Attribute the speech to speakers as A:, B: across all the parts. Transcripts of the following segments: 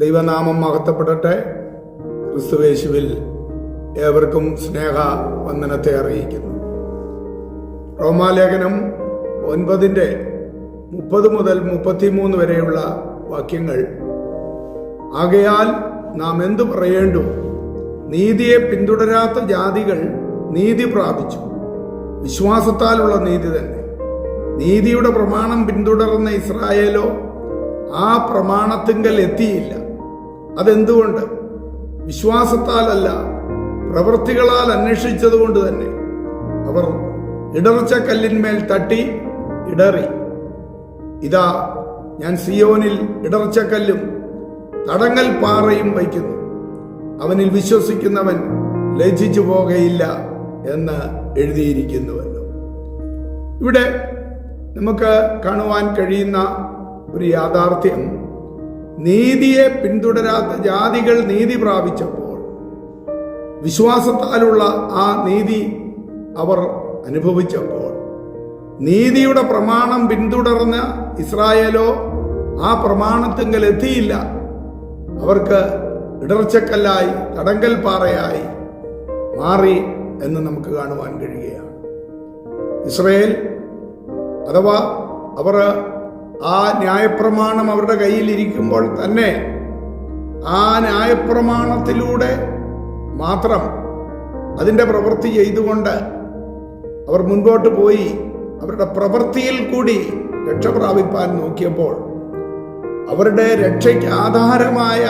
A: ദൈവനാമം മഹത്വപ്പെടട്ടെ. ക്രിസ്തുവേശുവിൽ ഏവർക്കും സ്നേഹ വന്ദനത്തെ അറിയിക്കുന്നു. റോമാലേഖനം ഒൻപതിന്റെ മുപ്പത് മുതൽ മുപ്പത്തിമൂന്ന് വരെയുള്ള വാക്യങ്ങൾ. ആകയാൽ നാം എന്തു പറയേണ്ടു? നീതിയെ പിന്തുടരാത്ത ജാതികൾ നീതി പ്രാപിച്ചു. വിശ്വാസത്താലുള്ള നീതി തന്നെ. നീതിയുടെ പ്രമാണം പിന്തുടർന്ന ഇസ്രായേലോ ആ പ്രമാണത്തിങ്കൽ എത്തിയില്ല. അതെന്തുകൊണ്ട്? വിശ്വാസത്താലല്ല പ്രവൃത്തികളാൽ അന്വേഷിച്ചതുകൊണ്ട് തന്നെ. അവർ ഇടർച്ച കല്ലിന്മേൽ തട്ടി ഇടറി. ഇതാ ഞാൻ സിയോനിൽ ഇടർച്ചക്കല്ലും തടങ്ങൽ പാറയും വയ്ക്കുന്നു. അവനിൽ വിശ്വസിക്കുന്നവൻ ലജ്ജിച്ചു പോകയില്ല എന്ന് എഴുതിയിരിക്കുന്നുവല്ലോ. ഇവിടെ നമുക്ക് കാണുവാൻ കഴിയുന്ന ഒരു യാഥാർത്ഥ്യം നീതിയെ പിന്തുടരാത്ത ജാതികൾ നീതി പ്രാപിച്ചപ്പോൾ വിശ്വാസത്താലുള്ള ആ നീതി അവർ അനുഭവിച്ചപ്പോൾ നീതിയുടെ പ്രമാണം പിന്തുടർന്ന ഇസ്രായേലോ ആ പ്രമാണത്തിങ്കൽ എത്തിയില്ല. അവർക്ക് ഇടർച്ചക്കല്ലായി തടങ്കൽ പാറയായി മാറി എന്ന് നമുക്ക് കാണുവാൻ കഴിയുകയാണ്. ഇസ്രയേൽ അഥവാ അവർ ആ ന്യായപ്രമാണം അവരുടെ കയ്യിലിരിക്കുമ്പോൾ തന്നെ ആ ന്യായപ്രമാണത്തിലൂടെ മാത്രം അതിന്റെ പ്രവൃത്തി ചെയ്തുകൊണ്ട് അവർ മുൻപോട്ട് പോയി. അവരുടെ പ്രവൃത്തിയിൽ കൂടി രക്ഷ പ്രാപിപ്പാൻ നോക്കിയപ്പോൾ അവരുടെ രക്ഷയ്ക്ക് ആധാരമായ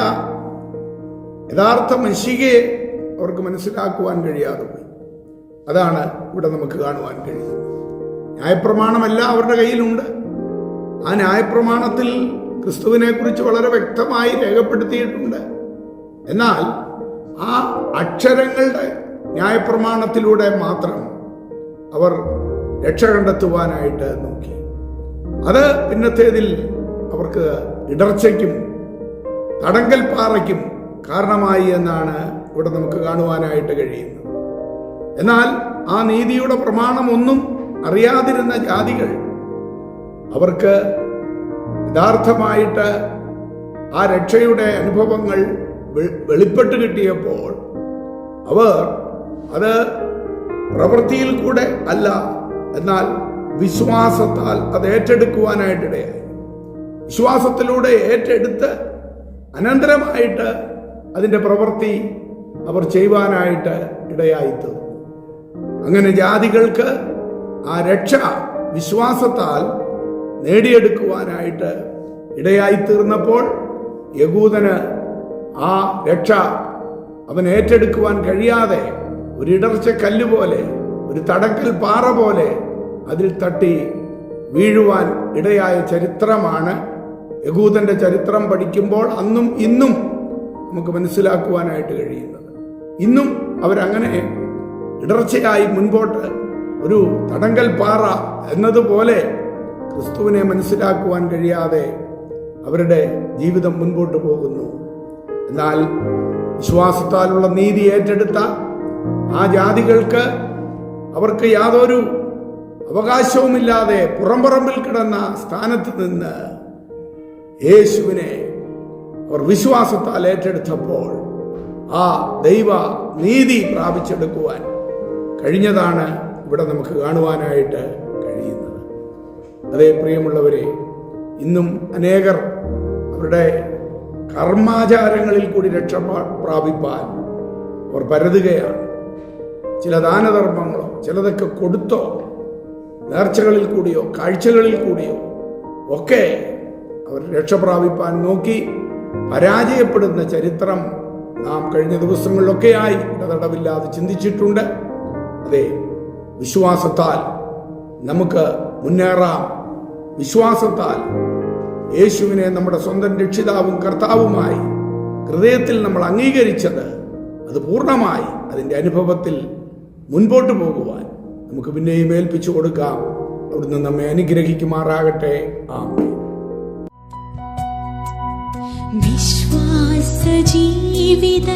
A: യഥാർത്ഥ മനുഷ്യയെ അവർക്ക് മനസ്സിലാക്കുവാൻ കഴിയാതെ പോയി അതാണ് ഇവിടെ നമുക്ക് കാണുവാൻ കഴിയുന്നത്. ന്യായപ്രമാണമല്ല അവരുടെ കയ്യിലുണ്ട്. ആ ന്യായപ്രമാണത്തിൽ ക്രിസ്തുവിനെ കുറിച്ച് വളരെ വ്യക്തമായി രേഖപ്പെടുത്തിയിട്ടുണ്ട്. എന്നാൽ ആ അക്ഷരങ്ങളുടെ ന്യായപ്രമാണത്തിലൂടെ മാത്രം അവർ രക്ഷ കണ്ടെത്തുവാനായിട്ട് നോക്കി. അത് പിന്നത്തേതിൽ അവർക്ക് ഇടർച്ചയ്ക്കും തടങ്കൽ പാറയ്ക്കും കാരണമായി എന്നാണ് ഇവിടെ നമുക്ക് കാണുവാനായിട്ട് കഴിയുന്നത്. എന്നാൽ ആ നീതിയുടെ പ്രമാണമൊന്നും അറിയാതിരുന്ന ജാതികൾ അവർക്ക് യഥാർത്ഥമായിട്ട് ആ രക്ഷയുടെ അനുഭവങ്ങൾ വെളിപ്പെട്ട് കിട്ടിയപ്പോൾ അവർ അത് പ്രവൃത്തിയിൽ കൂടെ അല്ല എന്നാൽ വിശ്വാസത്താൽ അത് ഏറ്റെടുക്കുവാനായിട്ടിടയായി. വിശ്വാസത്തിലൂടെ ഏറ്റെടുത്ത് അനന്തരമായിട്ട് അതിന്റെ പ്രവൃത്തി അവർ ചെയ്യുവാനായിട്ട് ഇടയായി തീർന്നു. അങ്ങനെ ജാതികൾക്ക് ആ രക്ഷ വിശ്വാസത്താൽ നേടിയെടുക്കുവാനായിട്ട് ഇടയായി തീർന്നപ്പോൾ യകൂദന് ആ രക്ഷ അവൻ ഏറ്റെടുക്കുവാൻ കഴിയാതെ ഒരു ഇടർച്ച കല്ല് പോലെ ഒരു തടക്കൽ പാറ പോലെ അതിൽ തട്ടി വീഴുവാൻ ഇടയായ ചരിത്രമാണ്. യകൂദന്റെ ചരിത്രം പഠിക്കുമ്പോൾ അന്നും ഇന്നും നമുക്ക് മനസ്സിലാക്കുവാനായിട്ട് കഴിയുന്നത്. ഇന്നും അവരങ്ങനെ ഇടർച്ചയായി മുൻപോട്ട് ഒരു തടങ്കൽ പാറ എന്നതുപോലെ ക്രിസ്തുവിനെ മനസ്സിലാക്കുവാൻ കഴിയാതെ അവരുടെ ജീവിതം മുൻപോട്ട് പോകുന്നു. എന്നാൽ വിശ്വാസത്താലുള്ള നീതി ഏറ്റെടുത്ത ആ ജാതികൾക്ക് അവർക്ക് യാതൊരു അവകാശവുമില്ലാതെ പുറംപറമ്പിൽ കിടന്ന സ്ഥാനത്ത് നിന്ന് യേശുവിനെ അവർ വിശ്വാസത്താൽ ഏറ്റെടുത്തപ്പോൾ ആ ദൈവ നീതി പ്രാപിച്ചെടുക്കുവാൻ കഴിഞ്ഞതാണ് ഇവിടെ നമുക്ക് കാണുവാനായിട്ട് അതേ പ്രിയമുള്ളവരെ ഇന്നും അനേകർ അവരുടെ കർമാചാരങ്ങളിൽ കൂടി രക്ഷ പ്രാ- പ്രാപിപ്പാൻ അവർ പരതുകയാണ്. ചില ദാനധർമ്മങ്ങളോ ചിലതൊക്കെ കൊടുത്തോ നേർച്ചകളിൽ കൂടിയോ കാഴ്ചകളിൽ കൂടിയോ ഒക്കെ അവർ രക്ഷ പ്രാപിപ്പാൻ നോക്കി പരാജയപ്പെടുന്ന ചരിത്രം നാം കഴിഞ്ഞ ദിവസങ്ങളിലൊക്കെയായി ഇടതടവില്ലാതെ ചിന്തിച്ചിട്ടുണ്ട്. അതെ വിശ്വാസത്താൽ നമുക്ക് മുന്നേറാം. വിശ്വാസത്താൽ യേശുവിനെ നമ്മുടെ സ്വന്തം രക്ഷിതാവും കർത്താവുമായി ഹൃദയത്തിൽ നമ്മൾ അംഗീകരിച്ചത് അത് പൂർണമായി അതിന്റെ അനുഭവത്തിൽ മുൻപോട്ട് പോകുവാൻ നമുക്ക് പിന്നെയും ഏൽപ്പിച്ചു കൊടുക്കാം. അവിടുന്ന് നമ്മെ അനുഗ്രഹിക്കുമാറാകട്ടെ. ആമേൻ.
B: വിശ്വാസ ജീവിത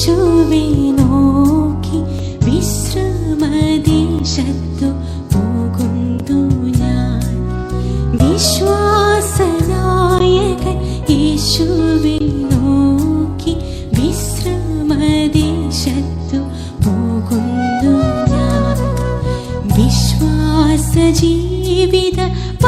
B: യേശുവെ നോക്കി വിശ്രമദേശത്തു പോകുന്നു ഞാൻ. വിശ്വാസനായകൻ യേശുവെ നോക്കി വിശ്രമദേശത്തു പോകുന്നു ഞാൻ. വിശ്വാസ ജീവിത പ